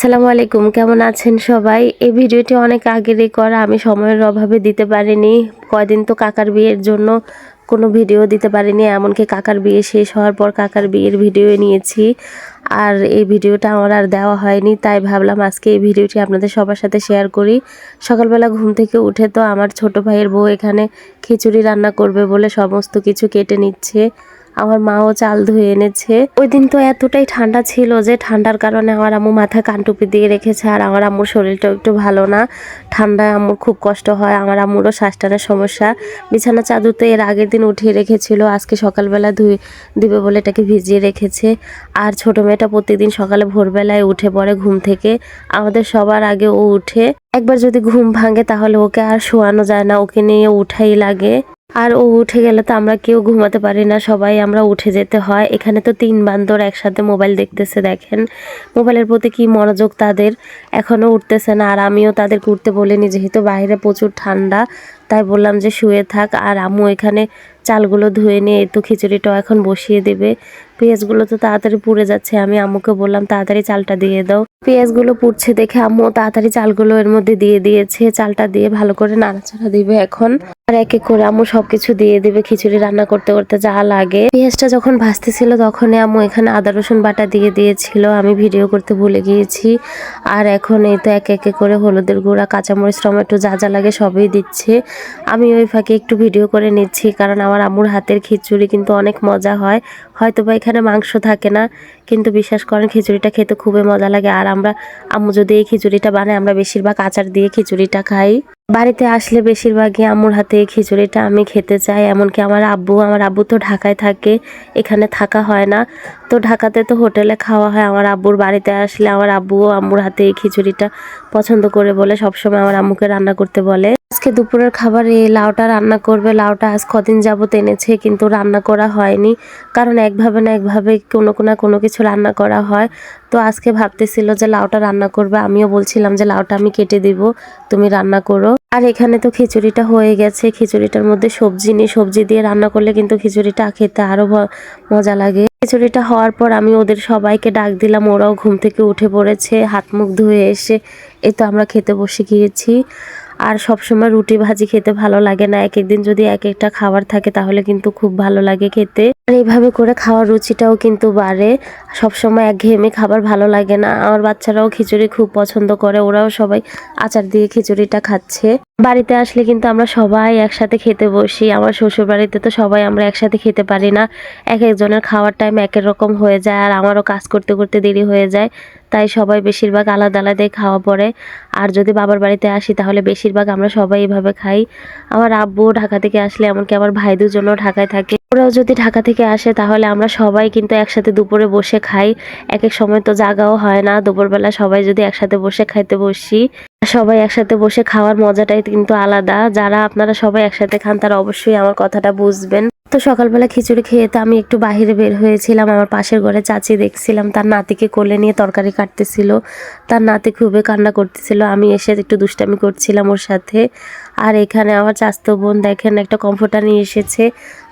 আসসালামু আলাইকুম, কেমন আছেন সবাই? এই ভিডিওটি অনেক আগেরই করা আমি সময়ের অভাবে দিতে পারিনি। কয়দিন তো কাকার বিয়ের জন্য কোনো ভিডিও দিতে পারিনি, এমনকি কাকার বিয়ে শেষ হওয়ার পর কাকার বিয়ের ভিডিও নিয়েছি। আর এই ভিডিওটা আমার আর দেওয়া হয়নি, তাই ভাবলাম আজকে এই ভিডিওটি আপনাদের সবার সাথে শেয়ার করি। সকালবেলা ঘুম থেকে উঠে তো আমার ছোট ভাইয়ের বউ এখানে খিচুড়ি রান্না করবে বলে সমস্ত কিছু কেটে নিচ্ছে। আমার মাও চাল ধুয়ে এনেছে। ওই দিন তো এতটাই ঠান্ডা ছিল যে ঠান্ডার কারণে আমার আম্মু মাথায় কানটুপি দিয়ে রেখেছে আর আমার আম্মুর শরীরটাও একটু ভালো না। ঠান্ডায় আম্মুর খুব কষ্ট হয়, আমার আম্মুরও শ্বাস টানের সমস্যা। বিছানা চাদর তো এর আগের দিন উঠিয়ে রেখেছিল, আজকে সকালবেলা ধুয়ে দিবে বলে এটাকে ভিজিয়ে রেখেছে। আর ছোট মেয়েটা প্রত্যেকদিন সকালে ভোরবেলায় উঠে পড়ে ঘুম থেকে। আমাদের সবার আগে ও উঠে। একবার যদি ঘুম ভাঙে তাহলে ওকে আর শোয়ানো যায় না, ওকে নিয়ে উঠাই লাগে। আর ও উঠে গেলে তো আমরা কেউ ঘুমাতে পারি না, সবাই আমরা উঠে যেতে হয়। এখানে তো তিন বান্দর একসাথে মোবাইল দেখতেছে, দেখেন। মোবাইলের প্রতি কি মনোযোগ তাদের? এখনও উঠতেছে না, আর আমিও তাদের ঘুরতে বলিনি, যেহেতু বাইরে প্রচুর ঠান্ডা, তাই বললাম যে শুয়ে থাক। আর আমু এখানে চালগুলো ধুয়ে নিয়ে তো খিচুড়িটাও এখন বসিয়ে দেবে। পেঁয়াজগুলো তো তাড়াতাড়ি পুড়ে যাচ্ছে, আমি আম্মুকে বললাম, তাড়াতাড়ি চালটা দিয়ে দাও। পেঁয়াজগুলো পুড়ছে দেখে আম্মু তাড়াতাড়ি চালগুলো এর মধ্যে দিয়ে দিয়েছে, চালটা দিয়ে ভালো করে নাড়াচাড়া দিবে এখন। আর এক এক করে আম্মু সবকিছু দিয়ে দিবে খিচুড়ি রান্না করতে করতে যা লাগে। পেঁয়াজটা যখন ভাজতেছিল তখনই আম্মু এখানে আদা, রসুন বাটা দিয়ে দিয়েছিল, আমি ভিডিও করতে ভুলে গিয়েছি। আর এখন এই তো এক এক করে হলুদের গুঁড়া, কাঁচামরিচ, টমেটো যা যা লাগে সবই দিচ্ছে। আমি ওই ফাঁকে একটু ভিডিও করে নিচ্ছি, কারণ আমার আম্মুর হাতের খিচুড়ি কিন্তু অনেক মজা হয়। হয়তো বা এখানে মাংস থাকে না, কিন্তু বিশ্বাস করেন খিচুড়িটা খেতে খুবই মজা লাগে। আর আমরা, আম্মু যদি এই খিচুড়িটা বানাই আমরা বেশিরভাগ আচার দিয়ে খিচুড়িটা খাই। বাড়িতে আসলে বেশিরভাগই আম্মুর হাতে এই খিচুড়িটা আমি খেতে চাই, এমনকি আমার আব্বু আমার আব্বু তো ঢাকায় থাকে, এখানে থাকা হয় না। তো ঢাকাতে তো হোটেলে খাওয়া হয়, আমার আব্বুর বাড়িতে আসলে আমার আব্বুও আম্মুর হাতে এই খিচুড়িটা পছন্দ করে বলে, সবসময় আমার আম্মুকে রান্না করতে বলে। আজকে দুপুরের খাবারে লাউটা রান্না করবে, লাউটা আজ কদিন যাবত এনেছে, কিন্তু রান্না করা হয়নি, কারণ একভাবে না একভাবে কোনো না কোনো কিছু রান্না করা হয়। তো আজকে ভাবতেছিল যে লাউটা রান্না করবে, আমিও বলছিলাম যে লাউটা আমি কেটে দিব, তুমি রান্না করো। আর এখানে তো খিচুড়িটা হয়ে গেছে। খিচুড়িটার মধ্যে সবজি নেই। সবজি দিয়ে রান্না করলে কিন্তু খিচুড়িটা খেতে আরও ভ- মজা লাগে। খিচুড়িটা হওয়ার পর আমি ওদের সবাইকে ডাক দিলাম। ওরাও ঘুম থেকে উঠে পড়েছে, হাত মুখ ধুয়ে এসে এই তো আমরা খেতে বসে গিয়েছি। আর সবসময় রুটি ভাজি খেতে ভালো লাগে না। এক একদিন যদি এক একটা খাবার থাকে তাহলে কিন্তু খুব ভালো লাগে খেতে। আর এইভাবে করে খাওয়ার রুচিটাও কিন্তু বাড়ে। সবসময় একঘেয়েমি খাবার ভালো লাগে না। আমার বাচ্চারাও খিচুড়ি খুব পছন্দ করে। ওরাও সবাই আচার দিয়ে খিচুড়িটা খাচ্ছে। বাড়িতে আসলে কিন্তু আমরা সবাই একসাথে খেতে বসি। আমার শ্বশুর বাড়িতে তো সবাই আমরা একসাথে খেতে পারি না। এক একজনের খাওয়ার টাইম এক এক রকম হয়ে যায় আর আমারও কাজ করতে করতে দেরি হয়ে যায়। তাই সবাই বেশিরভাগ আলাদা আলাদাই খাওয়া পড়ে। আর যদি বাবার বাড়িতে আসি তাহলে বেশিরভাগ আমরা সবাই এভাবে খাই। আমার আব্বু ঢাকা থেকে আসলে এমনকি আমার ভাই দুজনও ঢাকায় থাকে। ওরাও যদি ঢাকা থেকে আসে, তাহলে আমরা সবাই কিন্তু একসাথে দুপুরে বসে খাই। এক এক সময় তো জাগাও হয় না, দুপুরবেলা সবাই যদি একসাথে বসে খাইতে বসি। সবাই একসাথে বসে খাওয়ার মজাটাই কিন্তু আলাদা। যারা আপনারা সবাই একসাথে খান, তারা অবশ্যই আমার কথাটা বুঝবেন। তো সকালবেলা খিচুড়ি খেয়ে তো আমি একটু বাইরে বের হয়েছিলাম। আমার পাশের ঘরে চাচি দেখছিলাম, তার নাতিকে কোলে নিয়ে তরকারি কাটতেছিল। তার নাতি খুবই কান্না করতেছিল। আমি এসে একটু দুষ্টামি করছিলাম ওর সাথে। আর এখানে আমার চাস্তো বোন দেখেন, একটা কমফোর্টার নিয়ে এসেছে।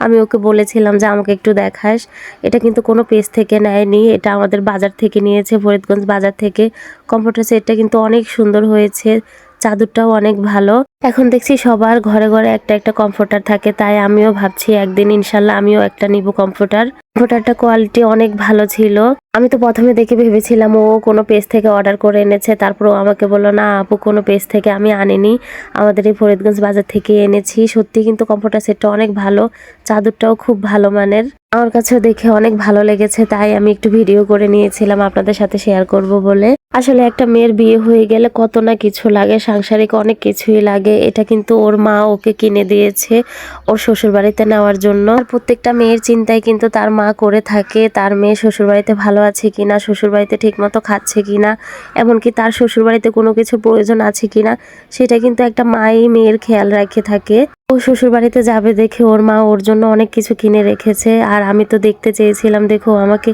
আমি ওকে বলেছিলাম যে, আমাকে একটু দেখাস। এটা কিন্তু কোনো পেজ থেকে নেয়নি। এটা আমাদের বাজার থেকে নিয়েছে, ফরিদগঞ্জ বাজার থেকে। কমফোর্টার সেটটা কিন্তু অনেক সুন্দর হয়েছে। চাদরটাও অনেক ভালো। এখন দেখছি সবার ঘরে ঘরে একটা একটা কমফোর্টার থাকে, তাই আমিও ভাবছি একদিন ইনশাল্লাহ আমিও একটা নিব কমফোর্টার কমফোর্টারটা কোয়ালিটি অনেক ভালো ছিল। আমি তো প্রথমে দেখে ভেবেছিলাম ও কোনো পেজ থেকে অর্ডার করে এনেছে, তারপর ও আমাকে বলল, না আপু, কোনো পেজ থেকে আমি আনিনি। আমাদের এই ফরিদগঞ্জ বাজার থেকে এনেছি। সত্যি কিন্তু কমফোর্টার সেটটা অনেক ভালো, চাদরটাও খুব ভালো মানের। আমার কাছেও দেখে অনেক ভালো লেগেছে, তাই আমি একটু ভিডিও করে নিয়েছিলাম আপনাদের সাথে শেয়ার করব বলে। আসলে একটা মেয়ের বিয়ে হয়ে গেলে কত না কিছু লাগে, সাংসারিক অনেক কিছুই লাগে। এটা কিন্তু ওর মা ওকে কিনে দিয়েছে ওর শ্বশুর বাড়িতে নেওয়ার জন্য। আর প্রত্যেকটা মেয়ের চিন্তায় কিন্তু তার মা করে থাকে, তার মেয়ে শ্বশুর বাড়িতে ভালো আছে কিনা শ্বশুর বাড়িতে ঠিক মতো খাচ্ছে কিনা, এমনকি তার শ্বশুর বাড়িতে কোনো কিছু প্রয়োজন আছে কিনা, সেটা কিন্তু একটা মাই মেয়ের খেয়াল রাখে থাকে। ও শ্বশুর বাড়িতে যাবে দেখে ওর মা ওর জন্য অনেক কিছু কিনে রেখেছে। আর আমি তো দেখতে চেয়েছিলাম, দেখো আমাকে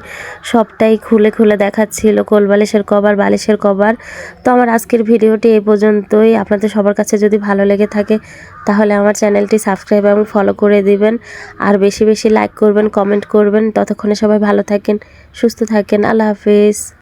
সবটাই খুলে খুলে দেখাচ্ছিল কোল বালিশের কভার বালিশের কভার। তো আমার আজকের ভিডিওটি এই পর্যন্তই। আপনাদের সবার কাছে যদি ভালো লেগে থাকে, তাহলে আমার চ্যানেলটি সাবস্ক্রাইব এবং ফলো করে দিবেন। আর বেশি বেশি লাইক করবেন, কমেন্ট করবেন। ততক্ষণে সবাই ভালো থাকেন, সুস্থ থাকেন। আল্লাহ হাফিজ।